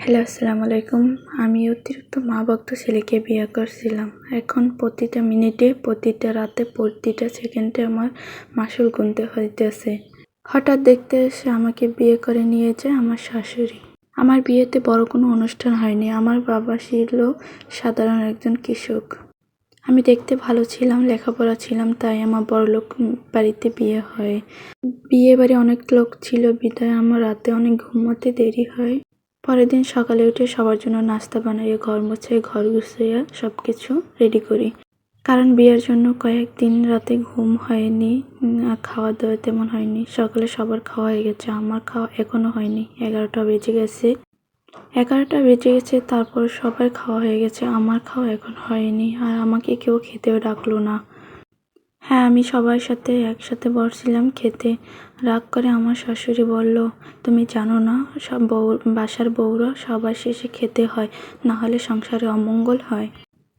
Hello, আসসালামু আলাইকুম। আমি অতিরিক্ত মা ভক্ত ছেলেকে বিয়ে করছিলাম। এখন প্রতিটা মিনিটে, প্রতিটা রাতে, প্রতিটা সেকেন্ডে আমার মাসুল গুনতে হইতেছে। হঠাৎ দেখতে এসে আমাকে বিয়ে করে নিয়ে যায় আমার শাশুড়ি। আমার বিয়েতে বড় কোনো অনুষ্ঠান হয়নি। আমার বাবা ছিল সাধারণ একজন কৃষক। আমি দেখতে ভালো ছিলাম, লেখাপড়া ছিলাম, তাই আমার বড়লোক বাড়িতে বিয়ে হয়। বিয়ে বাড়ি অনেক লোক ছিল, বিদায় আমার রাতে অনেক ঘুমোতে দেরি হয়। পরের দিন সকালে উঠে সবার জন্য নাস্তা বানাইয়ে ঘর মুছাই ঘর গুছিয়ে সব কিছু রেডি করি। কারণ বিয়ের জন্য কয়েকদিন রাতে ঘুম হয়নি খাওয়া দাওয়া তেমন হয়নি। সকালে সবার খাওয়া হয়ে গেছে, আমার খাওয়া এখনও হয়নি। এগারোটা বেজে গেছে। এগারোটা বেজে গেছে, তারপর সবার খাওয়া হয়ে গেছে, আমার খাওয়া এখন হয়নি। আর আমাকে কেউ খেতেও ডাকলো না। হ্যাঁ আমি সবার সাথে একসাথে বসছিলাম খেতে। রাগ করে আমার শাশুড়ি বলল, তুমি জানো না, সব বউ, বাসার বউরা সবার শেষে খেতে হয়, না হলে সংসারে অমঙ্গল হয়।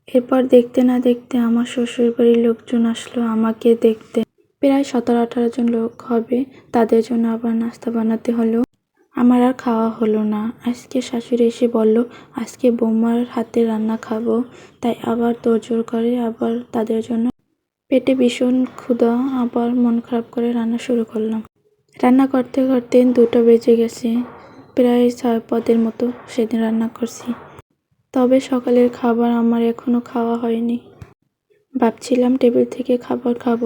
এরপর দেখতে না দেখতে আমার শ্বশুর বাড়ির লোকজন আসলো আমাকে দেখতে। প্রায় সতেরো আঠারো জন লোক হবে, তাদের জন্য আবার নাস্তা বানাতে হলো। আমার আর খাওয়া হলো না। আজকে শাশুড়ি এসে বলল, আজকে বৌমার হাতে রান্না খাব। তাই আবার তোড়জোড় করে আবার তাদের জন্য পেটে ভীষণ ক্ষুধা, আবার মন খারাপ করে রান্না শুরু করলাম। রান্না করতে করতে দুটো বেজে গেছে, প্রায় ছয় পদের মতো সেদিন রান্না করছি। তবে সকালের খাবার আমার এখনও খাওয়া হয়নি। ভাবছিলাম টেবিল থেকে খাবার খাব,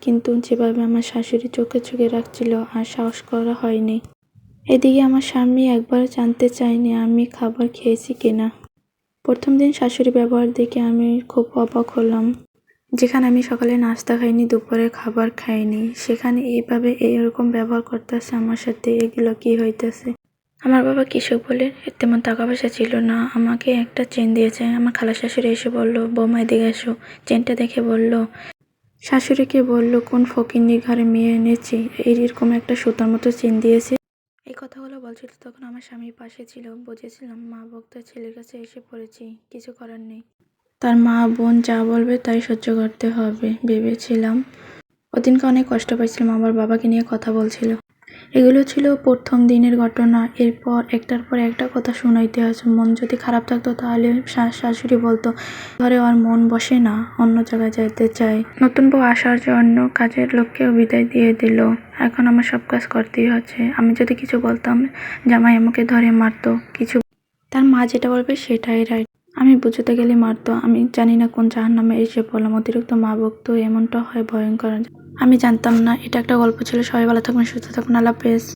কিন্তু যেভাবে আমার শাশুড়ি চোখে চোখে রাখছিল, আর সাহস করা হয়নি। এদিকে আমার স্বামী একবার জানতে চায়নি আমি খাবার খেয়েছি কিনা। প্রথম দিন শাশুড়ি ব্যবহার দেখে আমি খুব অবাক হলাম। যেখানে আমি সকালে নাস্তা খাইনি, দুপুরে খাবার খাইনি, সেখানে এইভাবে এইরকম ব্যবহার করতেছে আমার সাথে, এগুলো কি হইতেছে? আমার বাবা কৃষক বলে তেমন টাকা পয়সা ছিল না, আমাকে একটা চেন দিয়েছে। আমার খালা শাশুড়ি এসে বলল বৌমা এদিকে এসো। চেনটা দেখে বলল, শাশুড়িকে বলল, কোন ফকিন্নির ঘরে মেয়ে এনেছি? এইরকম একটা সুতার মতো চেন দিয়েছে। এই কথাগুলো বলছিল তখন আমার স্বামী পাশে ছিল। বুঝেছিলাম মা ভক্ত ছেলের কাছে এসে পড়েছি, কিছু করার নেই। তার মা, বোন যা বলবে তাই সহ্য করতে হবে, ভেবেছিলাম। ওদিনকে অনেক কষ্ট পাইছিলাম, আমার বাবাকে নিয়ে কথা বলছিল। এগুলো ছিল প্রথম দিনের ঘটনা। এরপর, একটার পর একটা কথা শোনাইতে আছে মন যদি খারাপ থাকতো তাহলে শাশুড়ি বলতো, ঘরে আর মন বসে না, অন্য জায়গায় যেতে চায়। নতুন বউ আসার জন্য কাজের লোককেও বিদায় দিয়ে দিল। এখন আমার সব কাজ করতেই হচ্ছে। আমি যদি কিছু বলতাম, জামাই আমাকে ধরে মারতো। কিছু তার মা যেটা বলবে সেটাই রাইট। আমি বুঝতে গেলে মারতো। আমি জানি না কোন জাহার নামে এসে পড়লাম। অতিরিক্ত মা ভক্ত এমনটা হয় ভয়ঙ্কর। আমি জানতাম না, এটা একটা গল্প ছিল। সবাই ভালো থাকবেন সুস্থ থাকুন। আল্লাহ হাফেজ।